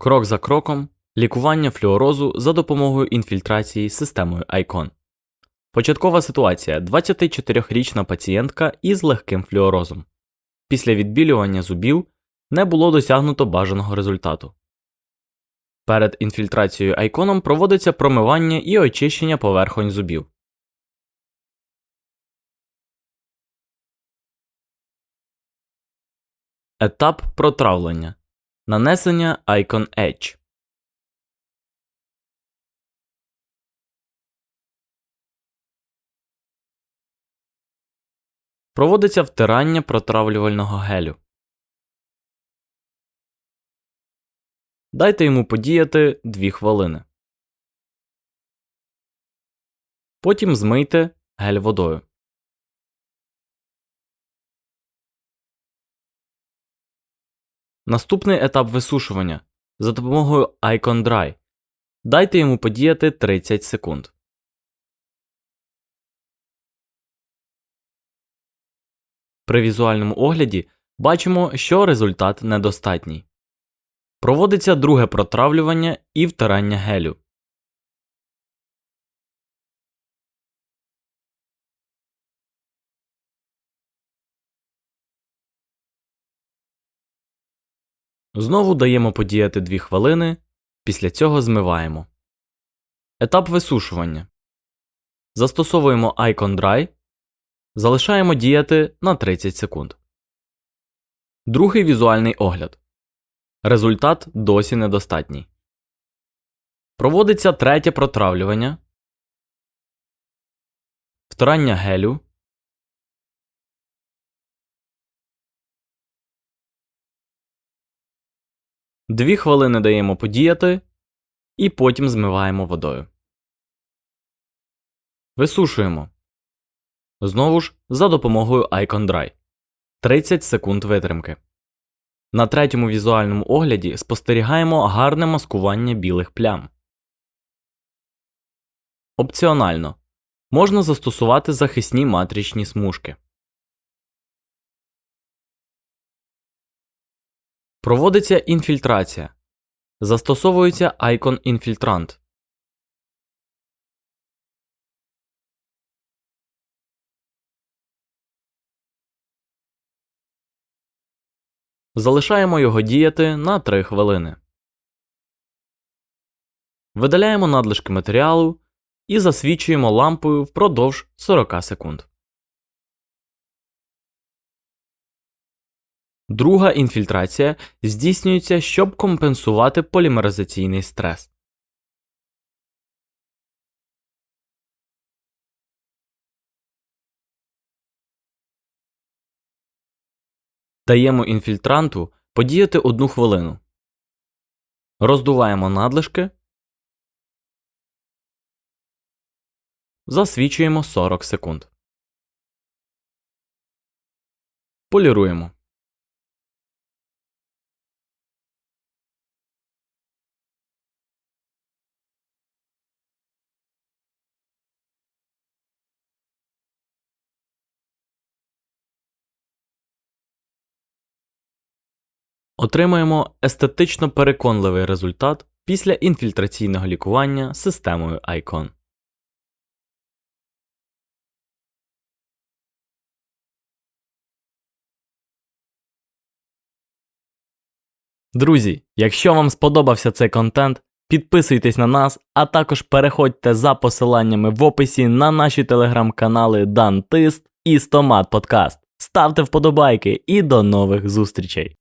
Крок за кроком лікування флюорозу за допомогою інфільтрації системою ICON. Початкова ситуація 24-річна пацієнтка із легким флюорозом. Після відбілювання зубів не було досягнуто бажаного результату. Перед інфільтрацією айконом проводиться промивання і очищення поверхонь зубів. Етап протравлення. Нанесення Icon Edge. Проводиться втирання протравлювального гелю. Дайте йому подіяти 2 хвилини. Потім змийте гель водою. Наступний етап висушування за допомогою Icon Dry. Дайте йому подіяти 30 секунд. При візуальному огляді бачимо, що результат недостатній. Проводиться друге протравлювання і втирання гелю. Знову даємо подіяти 2 хвилини, після цього змиваємо. Етап висушування. Застосовуємо Icon Dry. Залишаємо діяти на 30 секунд. Другий візуальний огляд. Результат досі недостатній. Проводиться третє протравлювання. Втирання гелю. Дві хвилини даємо подіяти і потім змиваємо водою. Висушуємо. Знову ж за допомогою Icon Dry. 30 секунд витримки. На третьому візуальному огляді спостерігаємо гарне маскування білих плям. Опціонально можна застосувати захисні матричні смужки. Проводиться інфільтрація. Застосовується Icon інфільтрант. Залишаємо його діяти на 3 хвилини. Видаляємо надлишки матеріалу і засвічуємо лампою впродовж 40 секунд. Друга інфільтрація здійснюється, щоб компенсувати полімеризаційний стрес. Даємо інфільтранту подіяти 1 хвилину. Роздуваємо надлишки. Засвічуємо 40 секунд. Поліруємо. Отримаємо естетично переконливий результат після інфільтраційного лікування системою ICON. Друзі, якщо вам сподобався цей контент, підписуйтесь на нас, а також переходьте за посиланнями в описі на наші телеграм-канали Дантист і Стомат Подкаст. Ставте вподобайки і до нових зустрічей!